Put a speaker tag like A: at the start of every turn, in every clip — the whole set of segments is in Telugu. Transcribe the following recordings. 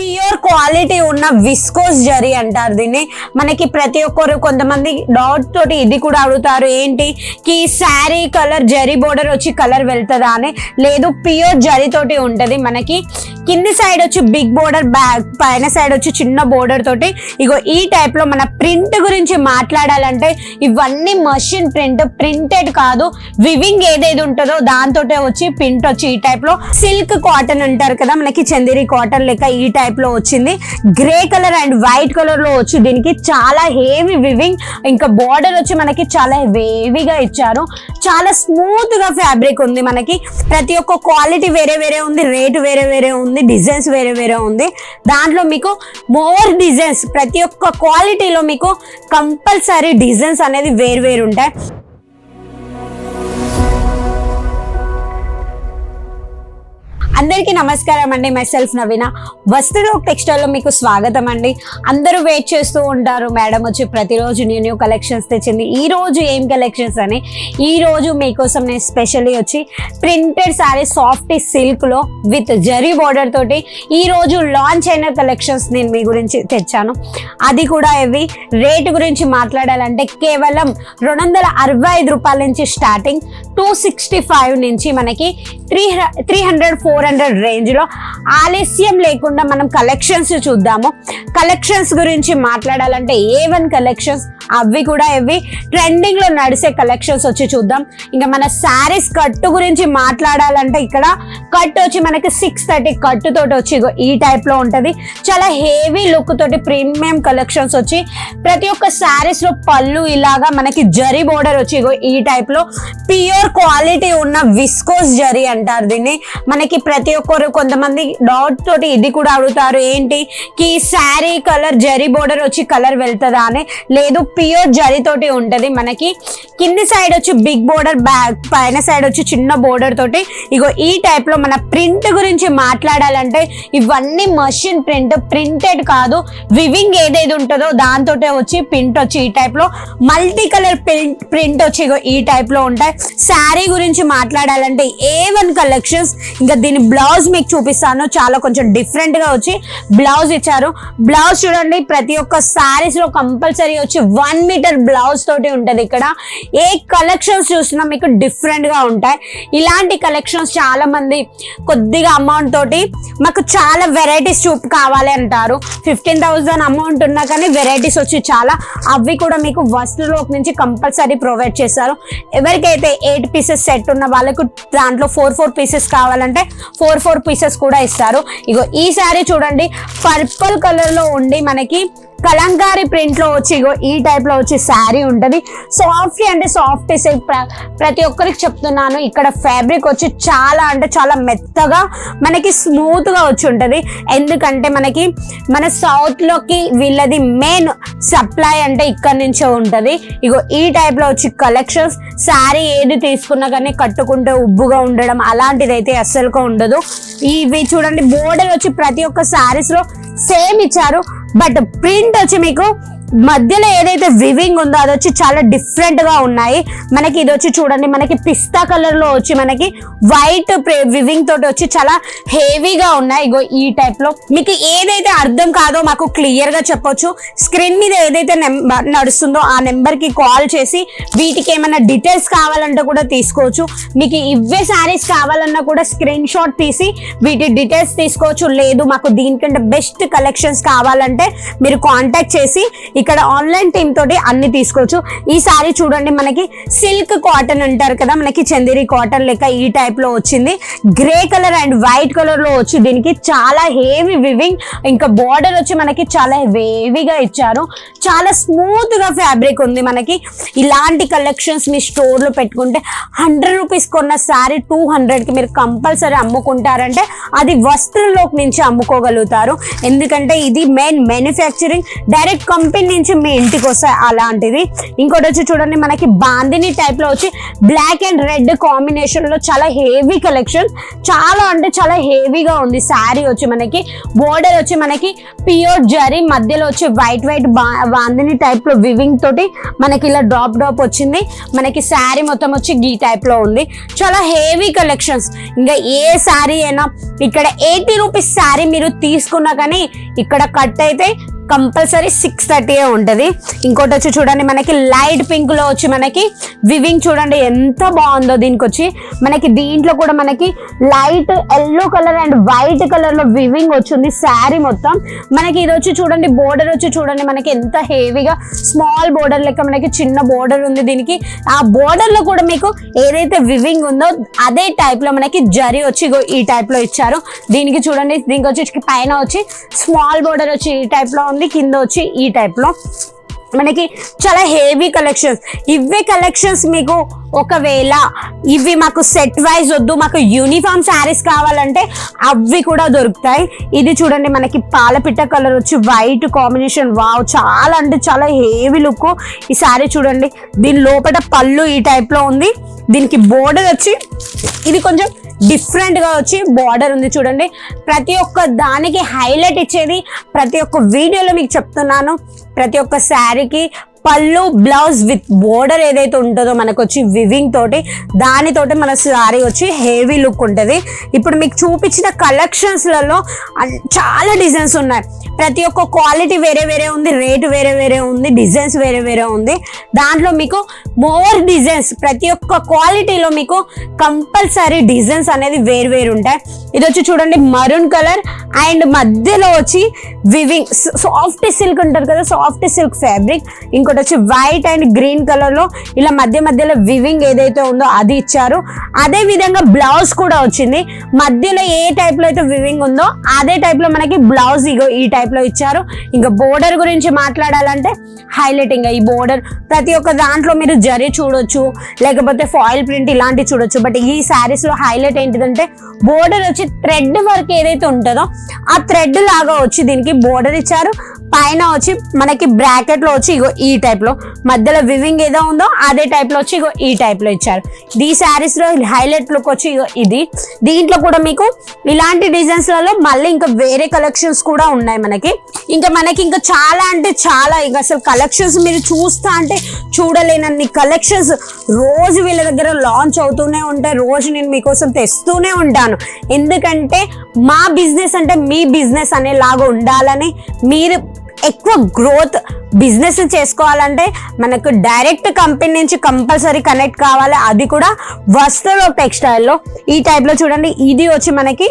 A: ప్యూర్ క్వాలిటీ ఉన్న విస్కోస్ జరీ అంటారు దీన్ని. మనకి ప్రతి ఒక్కరు కొంతమంది డౌట్ తోటి ఇది కూడా అడుగుతారు ఏంటి? కి శారీ కలర్ జరీ బోర్డర్ వచ్చి కలర్ వెళ్తుందా? అని. లేదు ప్యూర్ జరీ తోటి ఉంటుంది మనకి. కింది సైడ్ వచ్చి బిగ్ బోర్డర్ బ్యాక్ పైన సైడ్ వచ్చి చిన్న బోర్డర్ తోటి. ఇగో ఈ టైప్లో మన ప్రింట్ గురించి మాట్లాడాలంటే ఇవన్నీ మషిన్ ప్రింట్ ప్రింటెడ్ కాదు. వివింగ్ ఏదేది ఉంటుందో దాంతో వచ్చి ప్రింట్ వచ్చి ఈ టైప్లో. సిల్క్ కాటన్ అంటారు కదా మనకి చందేరి కాటన్ లెక్క ఈ టైప్లో వచ్చింది. గ్రే కలర్ అండ్ వైట్ కలర్లో వచ్చి దీనికి చాలా హెవీ వివింగ్ ఇంకా బార్డర్ వచ్చి మనకి చాలా వేవిగా ఇచ్చారు. చాలా స్మూత్గా ఫ్యాబ్రిక్ ఉంది మనకి. ప్రతి ఒక్క క్వాలిటీ వేరే వేరే ఉంది రేట్ వేరే వేరే ఉంది డిజైన్స్ వేరే వేరే ఉంది. దాంట్లో మీకు మోర్ డిజైన్స్ ప్రతి ఒక్క క్వాలిటీలో మీకు కంపల్సరీ డిజైన్స్ అనేది వేరు వేరు ఉంటాయి. అందరికీ నమస్కారం అండి. Myself Naveena. వస్తువు టెక్స్టైల్లో మీకు స్వాగతం అండి. అందరూ వెయిట్ చేస్తూ ఉంటారు. మేడం వచ్చి ప్రతిరోజు న్యూ న్యూ కలెక్షన్స్ తెచ్చింది. ఈ రోజు ఏం కలెక్షన్స్ అని? ఈ రోజు మీకోసం నేను స్పెషల్లీ వచ్చి ప్రింటెడ్ సారీ సాఫ్ట్ సిల్క్లో విత్ జరీ బార్డర్ తోటి ఈ రోజు లాంచ్ అయిన కలెక్షన్స్ నేను మీ గురించి తెచ్చాను. అది కూడా ఇవి. రేట్ గురించి మాట్లాడాలంటే కేవలం రెండు వందల అరవై ఐదు రూపాయల నుంచి స్టార్టింగ్ టూ సిక్స్టీ ఫైవ్ నుంచి మనకి three three hundred four hundred రేంజ్లో ఆలస్యం లేకుండా మనం కలెక్షన్స్ చూద్దాము. కలెక్షన్స్ గురించి మాట్లాడాలంటే ఏ వన్ కలెక్షన్స్ అవి కూడా ఇవి ట్రెండింగ్లో నడిచే కలెక్షన్స్ వచ్చి చూద్దాం. ఇంకా మన శారీస్ కట్టు గురించి మాట్లాడాలంటే ఇక్కడ కట్ వచ్చి మనకి సిక్స్ థర్టీ కట్టు తోటి వచ్చి ఇగో ఈ టైప్లో ఉంటుంది. చాలా హెవీ లుక్ తోటి ప్రీమియం కలెక్షన్స్ వచ్చి ప్రతి ఒక్క శారీస్లో పళ్ళు ఇలాగా మనకి జరీ బోర్డర్ వచ్చి ఈ టైప్లో ప్యూర్ క్వాలిటీ ఉన్న విస్కోస్ జరీ అంటారు దీన్ని. మనకి ప్రతి ఒక్కరు కొంతమంది డౌట్ తోటి ఇది కూడా అడుగుతారు ఏంటి? కి శారీ కలర్ జరీ బోర్డర్ వచ్చి కలర్ వెళ్తుందా? అని. లేదు ప్యూర్ జరీ తోటి ఉంటది. మనకి కింది సైడ్ వచ్చి బిగ్ బోర్డర్ బ్యాక్ పైన సైడ్ వచ్చి చిన్న బోర్డర్ తోటి ఇగో ఈ టైప్లో మన ప్రింట్ గురించి మాట్లాడాలంటే ఇవన్నీ మషిన్ ప్రింట్ ప్రింటెడ్ కాదు. వివింగ్ ఏదైతే ఉంటుందో దాంతో వచ్చి ప్రింట్ వచ్చి ఈ టైప్లో మల్టీ కలర్ ప్రింట్ ప్రింట్ వచ్చి ఇగో ఈ టైప్లో ఉంటాయి. శారీ గురించి మాట్లాడాలంటే ఏ వన్ కలెక్షన్స్ ఇంకా దీని బ్లౌజ్ మీకు చూపిస్తాను. చాలా కొంచెం డిఫరెంట్గా వచ్చి బ్లౌజ్ ఇచ్చారు. బ్లౌజ్ చూడండి ప్రతి ఒక్క శారీస్లో కంపల్సరీ వచ్చి వన్ వన్ మీటర్ బ్లౌజ్ తోటి ఉంటుంది ఇక్కడ. ఏ కలెక్షన్స్ చూసినా మీకు డిఫరెంట్గా ఉంటాయి. ఇలాంటి కలెక్షన్స్ చాలా మంది కొద్దిగా అమౌంట్ తోటి మాకు చాలా వెరైటీస్ చూపు కావాలి అంటారు. ఫిఫ్టీన్ థౌసండ్ అమౌంట్ ఉన్నా కానీ వెరైటీస్ వచ్చి చాలా. అవి కూడా మీకు వస్తువులోకి నుంచి కంపల్సరీ ప్రొవైడ్ చేస్తారు. ఎవరికైతే ఎయిట్ పీసెస్ సెట్ ఉన్న వాళ్ళకు దాంట్లో ఫోర్ ఫోర్ పీసెస్ కావాలంటే ఫోర్ ఫోర్ పీసెస్ కూడా ఇస్తారు. ఇగో ఈ శారీ చూడండి పర్పుల్ కలర్లో ఉండి మనకి కలంకారీ ప్రింట్లో వచ్చి ఇగో ఈ టైప్లో వచ్చి శారీ ఉంటది. సాఫ్ట్ అంటే సాఫ్ట్ సిల్క్ ప్రతి ఒక్కరికి చెప్తున్నాను. ఇక్కడ ఫ్యాబ్రిక్ వచ్చి చాలా అంటే చాలా మెత్తగా మనకి స్మూత్గా వచ్చి ఉంటది. ఎందుకంటే మనకి మన సౌత్లోకి వీళ్ళది మెయిన్ సప్లై అంటే ఇక్కడ నుంచే ఉంటది. ఇగో ఈ టైప్లో వచ్చి కలెక్షన్స్ శారీ ఏది తీసుకున్నా కానీ కట్టుకుంటే ఉబ్బుగా ఉండడం అలాంటిది అయితే అస్సలుగా ఉండదు. ఇవి చూడండి బోర్డర్ వచ్చి ప్రతి ఒక్క శారీస్లో సేమ్ ఇచ్చారు. బట్ ప్రింట్ వచ్చి మీకు మధ్యలో ఏదైతే వివింగ్ ఉందో అది వచ్చి చాలా డిఫరెంట్గా ఉన్నాయి. మనకి ఇది వచ్చి చూడండి మనకి పిస్తా కలర్లో వచ్చి మనకి వైట్ వివింగ్ తోటి వచ్చి చాలా హెవీగా ఉన్నాయి. ఇగో ఈ టైప్లో. మీకు ఏదైతే అర్థం కాదో మాకు క్లియర్గా చెప్పొచ్చు. స్క్రీన్ మీద ఏదైతే నెంబర్ నడుస్తుందో ఆ నెంబర్కి కాల్ చేసి వీటికి ఏమైనా డీటెయిల్స్ కావాలంటే కూడా తీసుకోవచ్చు. మీకు ఇవే శారీస్ కావాలన్నా కూడా స్క్రీన్ షాట్ తీసి వీటి డీటెయిల్స్ తీసుకోవచ్చు. లేదు మాకు దీనికంటే బెస్ట్ కలెక్షన్స్ కావాలంటే మీరు కాంటాక్ట్ చేసి ఇక్కడ ఆన్లైన్ టీమ్ తోటి అన్ని తీసుకోవచ్చు. ఈ సారీ చూడండి మనకి సిల్క్ కాటన్ అంటారు కదా మనకి చందేరి కాటన్ లెక్క ఈ టైప్లో వచ్చింది. గ్రే కలర్ అండ్ వైట్ కలర్లో వచ్చి దీనికి చాలా హెవీ వివింగ్ ఇంకా బార్డర్ వచ్చి మనకి చాలా వేవిగా ఇచ్చారు. చాలా స్మూత్గా ఫ్యాబ్రిక్ ఉంది మనకి. ఇలాంటి కలెక్షన్స్ మీ స్టోర్లో పెట్టుకుంటే హండ్రెడ్ రూపీస్ కొన్న శారీ టూ హండ్రెడ్కి మీరు కంపల్సరీ అమ్ముకుంటారంటే అది వస్త్రంలోకి నుంచి అమ్ముకోగలుగుతారు. ఎందుకంటే ఇది మెయిన్ మ్యానుఫ్యాక్చరింగ్ డైరెక్ట్ కంపెనీ నుంచి మీ ఇంటికి వస్తాయి అలాంటిది. ఇంకోటి వచ్చి చూడండి మనకి బాందిని టైప్లో వచ్చి బ్లాక్ అండ్ రెడ్ కాంబినేషన్లో చాలా హెవీ కలెక్షన్ చాలా అంటే చాలా హెవీగా ఉంది శారీ వచ్చి మనకి. బోర్డర్ వచ్చి మనకి ప్యూర్ జరీ మధ్యలో వచ్చి వైట్ వైట్ బాందిని టైప్లో వివింగ్ తోటి మనకి ఇలా డ్రాప్ డ్రాప్ వచ్చింది. మనకి శారీ మొత్తం వచ్చి గీ టైప్లో ఉంది. చాలా హెవీ కలెక్షన్స్ ఇంకా ఏ శారీ అయినా ఇక్కడ ఎయిటీ రూపీస్ శారీ మీరు తీసుకున్నా కానీ ఇక్కడ కట్ అయితే కంపల్సరీ సిక్స్ థర్టీ ఉంటుంది. ఇంకోటి వచ్చి చూడండి మనకి లైట్ పింక్లో వచ్చి మనకి వివింగ్ చూడండి ఎంత బాగుందో దీనికి వచ్చి మనకి దీంట్లో కూడా మనకి light yellow colour and white కలర్లో వివింగ్ వచ్చింది శారీ మొత్తం. మనకి ఇది వచ్చి చూడండి బోర్డర్ వచ్చి చూడండి మనకి ఎంత హెవీగా స్మాల్ బోర్డర్ లెక్క మనకి చిన్న బోర్డర్ ఉంది దీనికి. ఆ బోర్డర్లో కూడా మీకు ఏదైతే వివింగ్ ఉందో అదే టైప్లో మనకి జరి వచ్చి ఈ టైప్లో ఇచ్చారు. దీనికి చూడండి దీనికి వచ్చి పైన వచ్చి స్మాల్ బోర్డర్ వచ్చి ఈ టైప్లో ఉంది కింద వచ్చి ఈ టైప్లో మనకి చాలా హెవీ కలెక్షన్స్ ఇవే కలెక్షన్స్ మీకు ఒకవేళ ఇవి మాకు సెట్ వైజ్ వద్దు మాకు యూనిఫామ్ శారీస్ కావాలంటే అవి కూడా దొరుకుతాయి. ఇది చూడండి మనకి పాలపిట్ట కలర్ వచ్చి వైట్ కాంబినేషన్ వావ్ చాలా అంటే చాలా హెవీ లుక్ ఈ శారీ చూడండి దీని లోపల పళ్ళు ఈ టైప్లో లో ఉంది. దీనికి బోర్డర్ వచ్చి ఇది కొంచెం డిఫరెంట్గా వచ్చి బార్డర్ ఉంది చూడండి. ప్రతి ఒక్క దానికి హైలైట్ ఇచ్చేది ప్రతి ఒక్క వీడియోలో మీకు చెప్తున్నాను. ప్రతి ఒక్క శారీకి పళ్ళు బ్లౌజ్ విత్ బోర్డర్ ఏదైతే ఉంటుందో మనకు వచ్చి వివింగ్ తోటి దానితోటి మన శారీ వచ్చి హెవీ లుక్ ఉంటుంది. ఇప్పుడు మీకు చూపించిన కలెక్షన్స్లలో చాలా డిజైన్స్ ఉన్నాయి. ప్రతి ఒక్క క్వాలిటీ వేరే వేరే ఉంది రేటు వేరే వేరే ఉంది డిజైన్స్ వేరే వేరే ఉంది. దాంట్లో మీకు మోర్ డిజైన్స్ ప్రతి ఒక్క క్వాలిటీలో మీకు కంపల్సరీ డిజైన్స్ అనేది వేరు వేరు ఉంటాయి. ఇది వచ్చి చూడండి మరూన్ కలర్ అండ్ మధ్యలో వచ్చి వివింగ్ సాఫ్ట్ సిల్క్ ఉంటారు కదా సాఫ్ట్ సిల్క్ ఫ్యాబ్రిక్ ఇంకోటి వచ్చి వైట్ అండ్ గ్రీన్ కలర్లో ఇలా మధ్య మధ్యలో వివింగ్ ఏదైతే ఉందో అది ఇచ్చారు. అదే విధంగా బ్లౌజ్ కూడా వచ్చింది. మధ్యలో ఏ టైప్లో అయితే వివింగ్ ఉందో అదే టైప్లో మనకి బ్లౌజ్ ఇగో ఈ టైప్లో ఇచ్చారు. ఇంకా బోర్డర్ గురించి మాట్లాడాలంటే హైలైట్ ఇంకా ఈ బోర్డర్ ప్రతి ఒక్క దాంట్లో మీరు జరీ చూడొచ్చు లేకపోతే ఫాయిల్ ప్రింట్ ఇలాంటివి చూడొచ్చు. బట్ ఈ శారీస్లో హైలైట్ ఏంటిదంటే బోర్డర్ వచ్చి థ్రెడ్ వర్క్ ఏదైతే ఉంటుందో ఆ థ్రెడ్ లాగా వచ్చి దీనికి బోర్డర్ ఇచ్చారు. పైన వచ్చి మనకి బ్రాకెట్లో వచ్చి ఇగో ఈ టైప్లో. మధ్యలో వివింగ్ ఏదో ఉందో అదే టైప్లో వచ్చి ఇగో ఈ టైప్లో ఇచ్చారు. ఈ శారీస్లో హైలైట్ లుక్ వచ్చి ఇగో ఇది. దీంట్లో కూడా మీకు ఇలాంటి డిజైన్స్లలో మళ్ళీ ఇంకా వేరే కలెక్షన్స్ కూడా ఉన్నాయి మనకి. ఇంకా మనకి ఇంకా చాలా అంటే చాలా ఇంకా అసలు కలెక్షన్స్ మీరు చూస్తా అంటే చూడలేనన్ని కలెక్షన్స్ రోజు వీళ్ళ దగ్గర లాంచ్ అవుతూనే ఉంటాయి. రోజు నేను మీకోసం తెస్తూనే ఉంటాను. ఎందుకంటే మా బిజినెస్ అంటే మీ బిజినెస్ అనేలాగా ఉండాలని మీరు ఎక్కువ గ్రోత్ బిజినెస్ చేసుకోవాలంటే మనకు డైరెక్ట్ కంపెనీ నుంచి కంపల్సరీ కనెక్ట్ కావాలి. అది కూడా వస్త్రలో టెక్స్టైల్లో ఈ టైప్లో చూడండి ఇది వచ్చి మనకి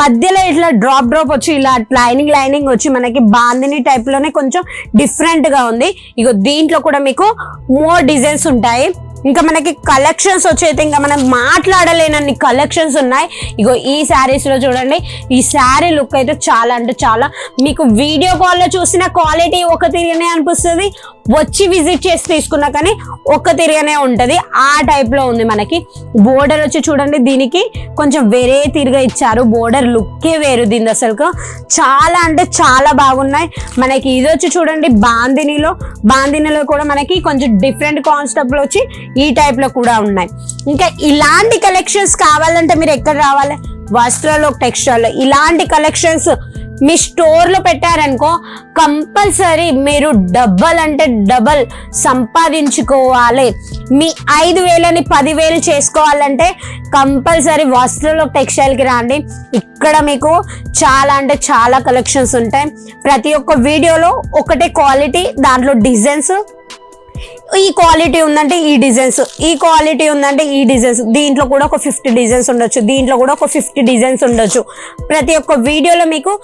A: మధ్యలో ఇట్లా డ్రాప్ డ్రాప్ వచ్చి ఇలా లైనింగ్ లైనింగ్ వచ్చి మనకి బాందిని టైప్లోనే కొంచెం డిఫరెంట్గా ఉంది. ఇగో దీంట్లో కూడా మీకు మోర్ డిజైన్స్ ఉంటాయి. ఇంకా మనకి కలెక్షన్స్ వచ్చేది ఇంకా మనం మాట్లాడలేనన్ని కలెక్షన్స్ ఉన్నాయి. ఇగో ఈ శారీస్లో చూడండి ఈ శారీ లుక్ అయితే చాలా అంటే చాలా. మీకు వీడియో కాల్లో చూసిన క్వాలిటీ ఒక తిరిగినే అనిపిస్తుంది వచ్చి విజిట్ చేసి తీసుకున్నా కానీ ఒక్క తిరిగనే ఉంటుంది. ఆ టైప్లో ఉంది మనకి. బోర్డర్ వచ్చి చూడండి దీనికి కొంచెం వేరే తిరిగా ఇచ్చారు. బోర్డర్ లుక్కే వేరు దీని అసలు చాలా అంటే చాలా బాగున్నాయి. మనకి ఇది వచ్చి చూడండి బాందినిలో బాందినిలో కూడా మనకి కొంచెం డిఫరెంట్ కాన్సెప్ట్ వచ్చి ఈ టైప్లో కూడా ఉన్నాయి. ఇంకా ఇలాంటి కలెక్షన్స్ కావాలంటే మీరు ఎక్కడ రావాలి? వస్త్రాలు టెక్స్టైల్లో ఇలాంటి కలెక్షన్స్ మీ స్టోర్లో పెట్టారనుకో కంపల్సరీ మీరు డబల్ అంటే డబల్ సంపాదించుకోవాలి. మీ ఐదు వేలని పదివేలు చేసుకోవాలంటే కంపల్సరీ వస్త్రంలో టెక్స్టైల్కి రండి. ఇక్కడ మీకు చాలా అంటే చాలా కలెక్షన్స్ ఉంటాయి. ప్రతి ఒక్క వీడియోలో ఒకటే క్వాలిటీ దాంట్లో డిజైన్స్ ఈ క్వాలిటీ ఉందంటే ఈ డిజైన్స్ ఈ క్వాలిటీ ఉందంటే ఈ డిజైన్స్ దీంట్లో కూడా ఒక ఫిఫ్టీ డిజైన్స్ ఉండొచ్చు. దీంట్లో కూడా ఒక ఫిఫ్టీ డిజైన్స్ ఉండొచ్చు. ప్రతి ఒక్క వీడియోలో మీకు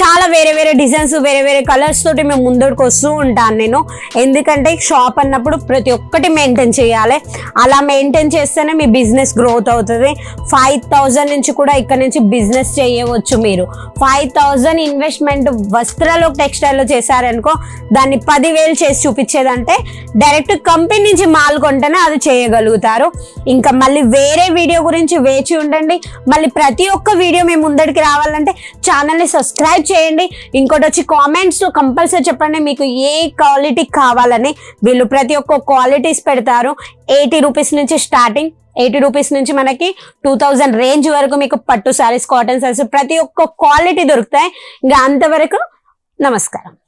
A: చాలా వేరే వేరే డిజైన్స్ వేరే వేరే కలర్స్ తోటి మేము ముందరికి వస్తూ ఉంటాను నేను. ఎందుకంటే షాప్ అన్నప్పుడు ప్రతి ఒక్కటి మెయింటైన్ చేయాలి. అలా మెయింటైన్ చేస్తేనే మీ బిజినెస్ గ్రోత్ అవుతుంది. ఫైవ్ థౌజండ్ నుంచి కూడా ఇక్కడ నుంచి బిజినెస్ చేయవచ్చు మీరు. ఫైవ్ థౌజండ్ ఇన్వెస్ట్మెంట్ వస్త్రాలు టెక్స్టైల్లో చేశారనుకో దాన్ని పదివేలు చేసి చూపించేదంటే డైరెక్ట్ కంపెనీ నుంచి మాల్ కొంటేనే అది చేయగలుగుతారు. ఇంకా మళ్ళీ వేరే వీడియో గురించి వేచి ఉండండి. మళ్ళీ ప్రతి ఒక్క వీడియో మేము ముందడికి రావాలంటే ఛానల్ని సబ్స్క్రైబ్ చేయండి. ఇంకోటి వచ్చి కామెంట్స్ కంపల్సరీ చెప్పండి. మీకు ఏ క్వాలిటీ కావాలని వీళ్ళు ప్రతి ఒక్క క్వాలిటీస్ పెడతారు. ఎయిటీ రూపీస్ నుంచి స్టార్టింగ్ ఎయిటీ రూపీస్ నుంచి మనకి టూ థౌజండ్ రేంజ్ వరకు మీకు పట్టు శారీస్ కాటన్ సారీస్ ప్రతి ఒక్క క్వాలిటీ దొరుకుతాయి. ఇంకా అంతవరకు నమస్కారం.